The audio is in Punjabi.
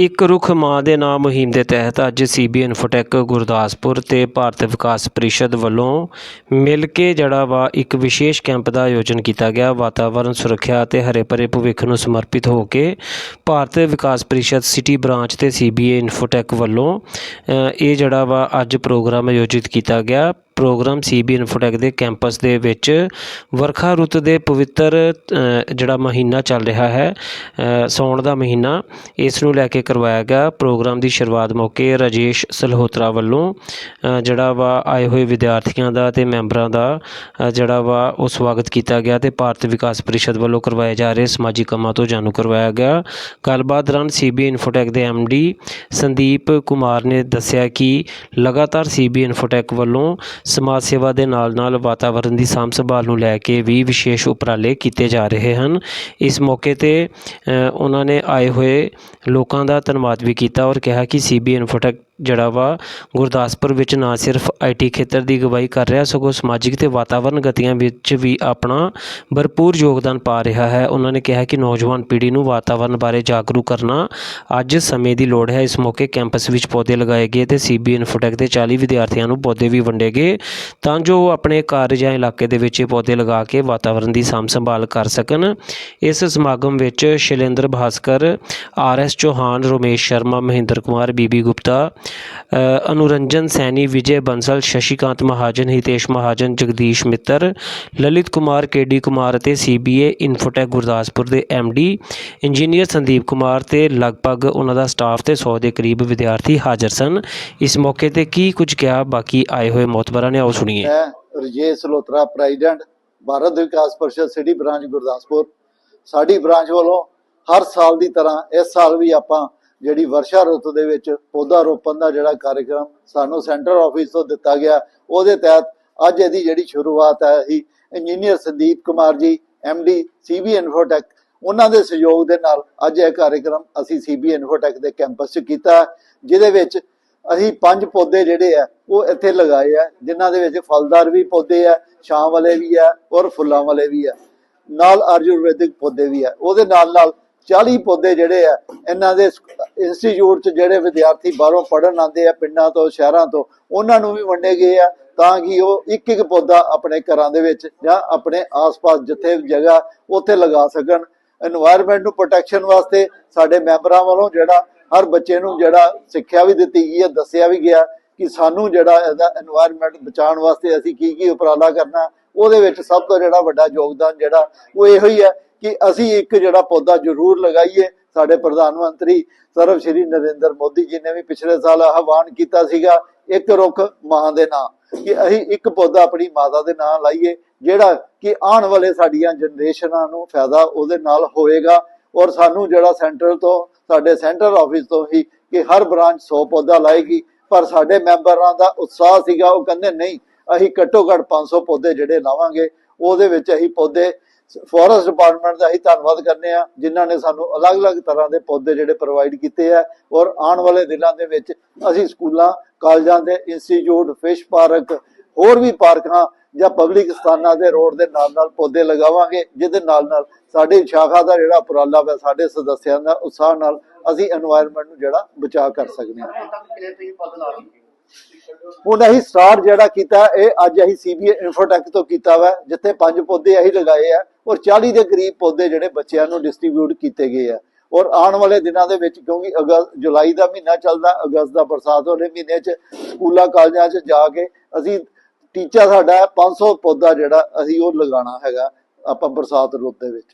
ਇੱਕ ਰੁੱਖ ਮਾਂ ਦੇ ਨਾਮ ਮੁਹਿੰਮ ਦੇ ਤਹਿਤ ਅੱਜ ਸੀਬੀ ਇਨਫੋਟੈਕ ਗੁਰਦਾਸਪੁਰ ਤੇ ਭਾਰਤ ਵਿਕਾਸ ਪ੍ਰੀਸ਼ਦ ਵੱਲੋਂ ਮਿਲ ਕੇ ਜਿਹੜਾ ਵਾ ਇੱਕ ਵਿਸ਼ੇਸ਼ ਕੈਂਪ ਦਾ ਆਯੋਜਨ ਕੀਤਾ ਗਿਆ। ਵਾਤਾਵਰਣ ਸੁਰੱਖਿਆ ਅਤੇ ਹਰੇ ਭਰੇ ਭਵਿੱਖ ਨੂੰ ਸਮਰਪਿਤ ਹੋ ਕੇ ਭਾਰਤ ਵਿਕਾਸ ਪ੍ਰੀਸ਼ਦ ਸਿਟੀ ਬ੍ਰਾਂਚ ਤੇ ਸੀਬੀਏ ਇਨਫੋਟੈਕ ਵੱਲੋਂ ਇਹ ਜਿਹੜਾ ਵਾ ਅੱਜ ਪ੍ਰੋਗਰਾਮ ਆਯੋਜਿਤ ਕੀਤਾ ਗਿਆ। ਪ੍ਰੋਗਰਾਮ ਸੀਬੀ ਇਨਫੋਟੈਕ ਦੇ ਕੈਂਪਸ ਦੇ ਵਿੱਚ ਵਰਖਾ ਰੁੱਤ ਦੇ ਪਵਿੱਤਰ ਜਿਹੜਾ ਮਹੀਨਾ ਚੱਲ ਰਿਹਾ ਹੈ ਅ, ਸਾਉਣ ਦਾ ਮਹੀਨਾ ਇਸ ਨੂੰ ਲੈ ਕੇ ਕਰਵਾਇਆ ਗਿਆ ਪ੍ਰੋਗਰਾਮ ਦੀ ਸ਼ੁਰੂਆਤ ਮੌਕੇ ਰਾਜੇਸ਼ ਸਲਹੋਤਰਾ ਵੱਲੋਂ ਜਿਹੜਾ ਵਾ ਆਏ ਹੋਏ ਵਿਦਿਆਰਥੀਆਂ ਦਾ ਤੇ ਮੈਂਬਰਾਂ ਦਾ ਜਿਹੜਾ ਵਾ ਉਹ ਸਵਾਗਤ ਕੀਤਾ ਗਿਆ ਤੇ ਭਾਰਤ ਵਿਕਾਸ ਪਰਿਸ਼ਦ ਵੱਲੋਂ ਕਰਵਾਏ ਜਾ ਰਹੇ ਸਮਾਜਿਕ ਕੰਮਾਂ ਤੋਂ ਜਾਣੂ ਕਰਵਾਇਆ ਗਿਆ। ਗੱਲਬਾਤ ਦੌਰਾਨ ਸੀਬੀ ਇਨਫੋਟੈਕ ਦੇ ਡੀ ਸੰਦੀਪ ਕੁਮਾਰ ਨੇ ਦੱਸਿਆ ਕਿ ਲਗਾਤਾਰ ਸੀਬੀ ਇਨਫੋਟੈਕ ਵੱਲੋਂ ਸਮਾਜ ਸੇਵਾ ਦੇ ਨਾਲ-ਨਾਲ ਵਾਤਾਵਰਣ ਦੀ ਸਾਂਭ ਸੰਭਾਲ ਨੂੰ ਲੈ ਕੇ ਵੀ ਵਿਸ਼ੇਸ਼ ਉਪਰਾਲੇ ਕੀਤੇ ਜਾ ਰਹੇ ਹਨ। ਇਸ ਮੌਕੇ ਤੇ ਉਹਨਾਂ ਨੇ ਆਏ ਹੋਏ ਲੋਕਾਂ ਦਾ ਧੰਨਵਾਦ ਵੀ ਕੀਤਾ ਔਰ ਕਿਹਾ ਕਿ ਸੀਬੀ ਇਨਫੋਟੈਕ ਜਿਹੜਾ ਵਾ ਗੁਰਦਾਸਪੁਰ ਵਿੱਚ ਨਾ ਸਿਰਫ ਆਈਟੀ ਖੇਤਰ ਦੀ ਅਗਵਾਈ ਕਰ ਰਿਹਾ, ਸਗੋਂ ਸਮਾਜਿਕ ਤੇ ਵਾਤਾਵਰਨ ਗਤੀਆਂ ਵਿੱਚ ਵੀ ਆਪਣਾ ਭਰਪੂਰ ਯੋਗਦਾਨ ਪਾ ਰਿਹਾ ਹੈ। ਉਹਨਾਂ ਨੇ ਕਿਹਾ ਕਿ ਨੌਜਵਾਨ ਪੀੜ੍ਹੀ ਨੂੰ ਵਾਤਾਵਰਨ ਬਾਰੇ ਜਾਗਰੂਕ ਕਰਨਾ ਅੱਜ ਸਮੇਂ ਦੀ ਲੋੜ ਹੈ। ਇਸ ਮੌਕੇ ਕੈਂਪਸ ਵਿੱਚ ਪੌਦੇ ਲਗਾਏ ਗਏ ਤੇ ਸੀਬੀ ਇਨਫੋਟੈਕ ਦੇ 40 ਵਿਦਿਆਰਥੀਆਂ ਨੂੰ ਪੌਦੇ ਵੀ ਵੰਡੇ ਗਏ ਤਾਂ ਜੋ ਉਹ ਆਪਣੇ ਘਰ ਜਾਂ ਇਲਾਕੇ ਦੇ ਵਿੱਚ ਇਹ ਪੌਦੇ ਲਗਾ ਕੇ ਵਾਤਾਵਰਨ ਦੀ ਸਾਂਭ ਸੰਭਾਲ ਕਰ ਸਕਣ। ਇਸ ਸਮਾਗਮ ਵਿੱਚ Shailendra Bhaskar, R S Chauhan, Romesh Sharma, Mahinder Kumar B B Gupta Anuranjan Saini, Vijay Bansal, Shashikant Mahajan, Hitesh Mahajan, Jagdish ਮਿੱਤਰ, ਲਲਿਤ ਕੁਮਾਰ ਕੇਡੀ ਕੁਮਾਰ ਅਤੇ ਸੀਬੀਏ ਇਨਫੋਟੈਕ ਗੁਰਦਾਸਪੁਰ ਦੇ ਡੀ, ਇੰਜੀਨੀਅਰ ਸੰਦੀਪ ਕੁਮਾਰ ਤੇ ਲਗਭਗ ਉਹਨਾਂ ਦਾ ਸਟਾਫ ਤੇ 100 ਦੇ ਕਰੀਬ ਵਿਦਿਆਰਥੀ ਹਾਜ਼ਰ ਸਨ। ਇਸ ਮੌਕੇ ਤੇ ਕੀ ਕੁਝ ਕਿਹਾ ਬਾਕੀ ਆਏ ਹੋਏ ਮੌਤਬਰਾਂ ਨੇ, ਆਓ ਸੁਣੀਏ। ਹੈ Rajesh Lotra president Bharat Vikas Parishad, city branch, Gurdaspur. ਸਾਡੀ ਬ੍ਰਾਂਚ ਵੱਲੋਂ ਹਰ ਸਾਲ ਦੀ ਤਰ੍ਹਾਂ, ਇਸ ਸਾਲ ਵੀ ਆਪਾਂ ਜਿਹੜੀ ਵਰਸ਼ਾ ਰੁੱਤ ਦੇ ਵਿੱਚ ਪੌਦਾ ਰੋਪਣ ਦਾ ਜਿਹੜਾ ਕਾਰਜਕ੍ਰਮ ਸਾਨੂੰ ਸੈਂਟਰ ਆਫਿਸ ਤੋਂ ਦਿੱਤਾ ਗਿਆ, ਉਹਦੇ ਤਹਿਤ ਅੱਜ ਇਹਦੀ ਜਿਹੜੀ ਸ਼ੁਰੂਆਤ ਹੈ ਹੀ engineer Sandeep Kumar ji D CB Infotech ਉਹਨਾਂ ਦੇ ਸਹਿਯੋਗ ਦੇ ਨਾਲ ਅੱਜ ਇਹ ਕਾਰਜਕ੍ਰਮ ਅਸੀਂ ਸੀਬੀ ਇਨਫੋਟੈਕ ਦੇ ਕੈਂਪਸ 'ਚ ਕੀਤਾ ਜਿਹਦੇ ਵਿੱਚ ਅਸੀਂ ਪੰਜ ਪੌਦੇ ਜਿਹੜੇ ਆ ਉਹ ਇੱਥੇ ਲਗਾਏ ਆ ਜਿਨ੍ਹਾਂ ਦੇ ਵਿੱਚ ਫਲਦਾਰ ਵੀ ਪੌਦੇ ਆ ਛਾਂ ਵਾਲੇ ਵੀ ਆ ਔਰ ਫੁੱਲਾਂ ਵਾਲੇ ਵੀ ਆ ਨਾਲ ਆਯੁਰਵੈਦਿਕ ਪੌਦੇ ਵੀ ਆ ਉਹਦੇ ਨਾਲ ਨਾਲ 40 ਪੌਦੇ ਜਿਹੜੇ ਆ, ਇਹਨਾਂ ਦੇ ਇੰਸਟੀਚਿਊਟ 'ਚ ਜਿਹੜੇ ਵਿਦਿਆਰਥੀ ਬਾਹਰੋਂ ਪੜਨ ਆਉਂਦੇ ਆ, ਪਿੰਡਾਂ ਤੋਂ, ਸ਼ਹਿਰਾਂ ਤੋਂ, ਉਹਨਾਂ ਨੂੰ ਵੀ ਵੰਡੇ ਗਏ ਆ ਤਾਂ ਕਿ ਉਹ ਇੱਕ ਇੱਕ ਪੌਦਾ ਆਪਣੇ ਘਰਾਂ ਦੇ ਵਿੱਚ ਜਾਂ ਆਪਣੇ ਆਸ-ਪਾਸ ਜਿੱਥੇ ਜਗ੍ਹਾ ਉੱਥੇ ਲਗਾ ਸਕਣ। এনवायरमेंट ਨੂੰ ਪ੍ਰੋਟੈਕਸ਼ਨ ਵਾਸਤੇ ਸਾਡੇ ਮੈਂਬਰਾਂ ਵੱਲੋਂ ਜਿਹੜਾ ਹਰ ਬੱਚੇ ਨੂੰ ਜਿਹੜਾ ਸਿੱਖਿਆ ਵੀ ਦਿੱਤੀ ਗਈ ਹੈ ਦੱਸਿਆ ਵੀ ਗਿਆ ਕਿ ਸਾਨੂੰ ਜਿਹੜਾ ਇਹਦਾ এনवायरमेंट ਬਚਾਉਣ ਵਾਸਤੇ ਅਸੀਂ ਕੀ ਕੀ ਉਪਰਾਲਾ ਕਰਨਾ, ਉਹਦੇ ਵਿੱਚ ਸਭ ਤੋਂ ਜਿਹੜਾ ਵੱਡਾ ਯੋਗਦਾਨ ਜਿਹੜਾ ਉਹ ਇਹੋ ਹੀ ਹੈ ਕਿ ਅਸੀਂ ਇੱਕ ਜਿਹੜਾ ਪੌਦਾ ਜ਼ਰੂਰ ਲਗਾਈਏ। ਸਾਡੇ ਪ੍ਰਧਾਨ ਮੰਤਰੀ ਸਰਵ ਸ਼੍ਰੀ ਨਰਿੰਦਰ ਮੋਦੀ ਜੀ ਨੇ ਵੀ ਪਿਛਲੇ ਸਾਲ ਆਹਵਾਨ ਕੀਤਾ ਸੀਗਾ ਇੱਕ ਰੁੱਖ ਮਾਂ ਦੇ ਨਾਂ, ਕਿ ਅਸੀਂ ਇੱਕ ਪੌਦਾ ਆਪਣੀ ਮਾਤਾ ਦੇ ਨਾਂ ਲਾਈਏ, ਜਿਹੜਾ ਕਿ ਆਉਣ ਵਾਲੇ ਸਾਡੀਆਂ ਜਨਰੇਸ਼ਨਾਂ ਨੂੰ ਫਾਇਦਾ ਉਹਦੇ ਨਾਲ ਹੋਏਗਾ ਔਰ ਸਾਨੂੰ ਜਿਹੜਾ ਸੈਂਟਰ ਤੋਂ, ਸਾਡੇ ਸੈਂਟਰ ਆਫਿਸ ਤੋਂ ਹੀ ਕਿ ਹਰ ਬ੍ਰਾਂਚ 100 ਪੌਦਾ ਲਾਏਗੀ। ਪਰ ਸਾਡੇ ਮੈਂਬਰਾਂ ਦਾ ਉਤਸ਼ਾਹ ਸੀਗਾ, ਉਹ ਕਹਿੰਦੇ, ਨਹੀਂ, ਅਸੀਂ ਘੱਟੋ ਘੱਟ 500 ਪੌਦੇ ਜਿਹੜੇ ਲਾਵਾਂਗੇ, ਉਹਦੇ ਵਿੱਚ ਅਸੀਂ ਪੌਦੇ ਫੋਰੈਸਟ ਡਿਪਾਰਟਮੈਂਟ ਦਾ ਹੀ ਧੰਨਵਾਦ ਕਰਨੇ ਆ, ਜਿਨ੍ਹਾਂ ਨੇ ਸਾਨੂੰ ਅਲੱਗ-ਅਲੱਗ ਤਰ੍ਹਾਂ ਦੇ ਪੌਦੇ ਜਿਹੜੇ ਪ੍ਰੋਵਾਈਡ ਕੀਤੇ ਆ, ਔਰ ਆਉਣ ਵਾਲੇ ਦਿਨਾਂ ਦੇ ਵਿੱਚ ਅਸੀਂ ਸਕੂਲਾਂ, ਕਾਲਜਾਂ ਦੇ ਇੰਸਟੀਚਿਊਟ ਫਿਸ਼ ਪਾਰਕ ਹੋਰ ਵੀ ਪਾਰਕਾਂ ਜਾਂ ਪਬਲਿਕ ਸਥਾਨਾਂ ਦੇ ਰੋਡ ਦੇ ਨਾਲ-ਨਾਲ ਪੌਦੇ ਲਗਾਵਾਂਗੇ, ਜਿਹਦੇ ਨਾਲ-ਨਾਲ ਸਾਡੇ ਸ਼ਾਖਾ ਦਾ ਜਿਹੜਾ ਉਪਰਾਲਾ ਹੈ ਸਾਡੇ ਸਦੱਸਿਆਂ ਦਾ ਉਤਸ਼ਾਹ ਨਾਲ ਅਸੀਂ এনवायरमेंट ਨੂੰ ਜਿਹੜਾ ਬਚਾਅ ਕਰ ਸਕਦੇ ਹਾਂ। ਹੁਣ ਅਸੀਂ ਸਟਾਰਟ ਜਿਹੜਾ ਕੀਤਾ, ਇਹ ਅੱਜ ਅਸੀਂ ਸੀਬੀਏ ਇਨਫੋਟੈਕ ਤੋਂ ਕੀਤਾ ਵਾ, ਜਿੱਥੇ ਪੰਜ ਪੌਦੇ ਅਸੀਂ ਲਗਾਏ ਆ ਔਰ 40 ਦੇ ਕਰੀਬ ਪੌਦੇ ਜਿਹੜੇ ਬੱਚਿਆਂ ਨੂੰ ਡਿਸਟ੍ਰੀਬਿਊਟ ਕੀਤੇ ਗਏ ਆ। ਔਰ ਆਉਣ ਵਾਲੇ ਦਿਨਾਂ ਦੇ ਵਿੱਚ ਕਿਉਂਕਿ ਅਗਸਤ ਜੁਲਾਈ ਦਾ ਮਹੀਨਾ ਚੱਲਦਾ, ਅਗਸਤ ਦਾ ਬਰਸਾਤ ਵਾਲੇ ਮਹੀਨੇ 'ਚ ਸਕੂਲਾਂ, ਕਾਲਜਾਂ 'ਚ ਜਾ ਕੇ ਅਸੀਂ ਟੀਚਾ ਸਾਡਾ ਹੈ 500 ਪੌਦਾ ਜਿਹੜਾ ਅਸੀਂ ਉਹ ਲਗਾਉਣਾ ਹੈਗਾ, ਆਪਾਂ ਬਰਸਾਤ ਰੁੱਤ ਦੇ ਵਿੱਚ।